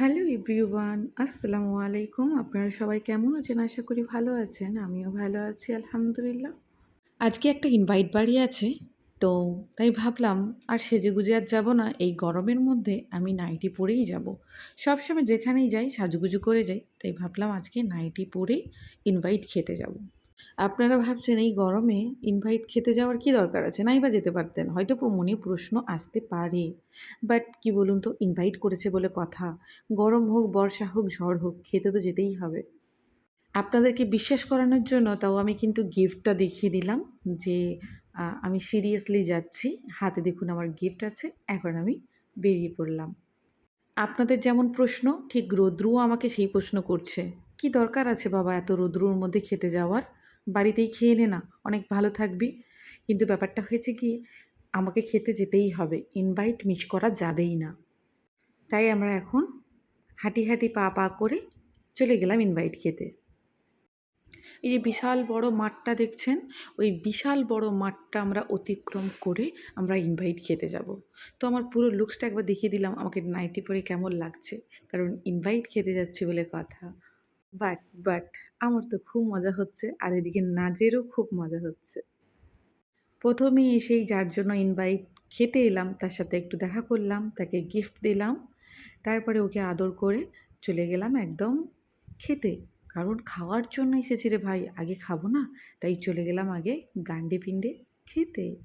Hello everyone, আসসালামু আলাইকুম। আপনারা সবাই কেমন আছেন? আশা করি ভালো আছেন। আমিও ভালো আছি, আলহামদুলিল্লাহ। আজকে একটা ইনভাইট বাড়ি আছে, তো তাই ভাবলাম, আর সেজেগুজে আর যাব না, এই গরমের মধ্যে আমি নাইটি পরেই যাব। সবসময় যেখানেই যাই, সাজুগুজু করে যাই, তাই ভাবলাম আজকে নাইটি পরেই ইনভাইট খেতে যাব। আপনারা ভাবছেন এই গরমে ইনভাইট খেতে যাওয়ার কি দরকার আছে? নাই বা যেতে পারতেন। হয়তো মনে প্রশ্ন আসতে পারে। বাট কি বলুন তো ইনভাইট করেছে বলে কথা। গরম হোক, বর্ষা হোক, ঝড় হোক, খেতে তো যেতেই হবে। আপনাদেরকে বিশ্বাস করানোর জন্য তাও আমি কিন্তু গিফটটা দেখিয়ে দিলাম যে আমি সিরিয়াসলি যাচ্ছি। হাতে দেখুন আমার গিফট আছে, এখন আমি বেরিয়ে পড়লাম। আপনাদের যেমন প্রশ্ন, ঠিক রৌদ্রুও আমাকে সেই প্রশ্ন করছে। কি দরকার আছে বাবা এত রৌদ্রুর মধ্যে খেতে যাওয়ার? বাড়িতেই খেয়ে নে না, অনেক ভালো থাকবি। কিন্তু ব্যাপারটা হয়েছে কি, আমাকে খেতে যেতেই হবে ইনভাইট মিস করা যাবেই না। তাই আমরা এখন হাঁটি হাঁটি পা পা করে চলে গেলাম ইনভাইট খেতে। এই যে বিশাল বড় মাঠটা দেখছেন, ওই বিশাল বড় মাঠটা আমরা অতিক্রম করে আমরা ইনভাইট খেতে যাব। তো আমার পুরো লুকসটা একবার দেখিয়ে দিলাম, আমাকে নাইটি পরে কেমন লাগছে? কারণ ইনভাইট খেতে যাচ্ছি বলে কথা। বাট বাট আমার তো খুব মজা হচ্ছে আর এদিকে নাজেরও খুব মজা হচ্ছে। প্রথমেই এসেই যার জন্য ইনভাইট খেতে এলাম, তার সাথে একটু দেখা করলাম, তাকে গিফট দিলাম, তারপরে ওকে আদর করে চলে গেলাম একদম খেতে। কারণ খাওয়ার জন্য এসেছি রে ভাই, আগে খাব না, তাই চলে গেলাম আগে গান্ডে পিণ্ডে খেতে।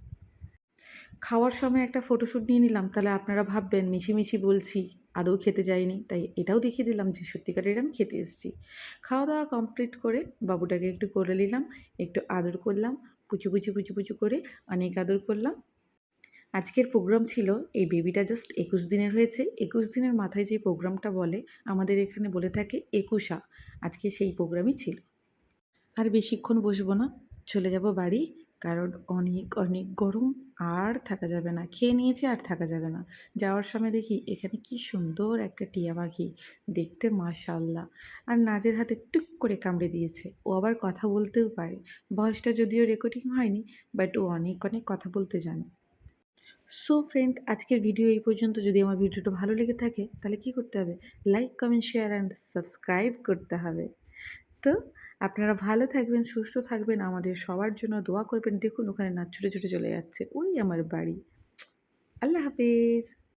খাওয়ার সময় একটা ফটোশ্যুট নিয়ে নিলাম, তাহলে আপনারা ভাববেন মিছিমিছি বলছি। আদৌ খেতে যাইনি। তাই এটাও দেখিয়ে দিলাম যে সত্যিকারের আমি খেতে এসেছি। খাওয়া দাওয়া কমপ্লিট করে বাবুটাকে একটু করে নিলাম, একটু আদর করলাম, পুচু পুচু পুচু পুচু করে অনেক আদর করলাম। আজকের প্রোগ্রাম ছিল, এই বেবিটা জাস্ট একুশ দিনের হয়েছে। একুশ দিনের মাথায় যে প্রোগ্রামটা বলে, আমাদের এখানে বলে থাকে একুশা। আজকে সেই প্রোগ্রামই ছিল। আর বেশিক্ষণ বসবো না, চলে যাব বাড়ি। কারণ অনেক অনেক গরম আর থাকা যাবে না। খেয়ে নিয়েছে আর থাকা যাবে না। যাওয়ার সময় দেখি এখানে কি সুন্দর একটা টিয়া পাখি। দেখতে মাশাল্লাহ আর নাজের হাতে টুক করে কামড়ে দিয়েছে। ও আবার কথা বলতেও পারে। ভয়েসটা যদিও রেকর্ডিং হয়নি বাট ও অনেক অনেক কথা বলতে জানে। সো ফ্রেন্ড আজকের ভিডিও এই পর্যন্ত। যদি আমার ভিডিওটা ভালো লেগে থাকে, তাহলে কি করতে হবে? Like comment share and subscribe করতে হবে। তো আপনারা ভালো থাকবেন, সুস্থ থাকবেন। আমাদের সবার জন্য দোয়া করবেন। দেখুন, ওখানে না ছুটে ছুটে চলে যাচ্ছে। ওই আমার বাড়ি। আল্লাহ হাফিজ।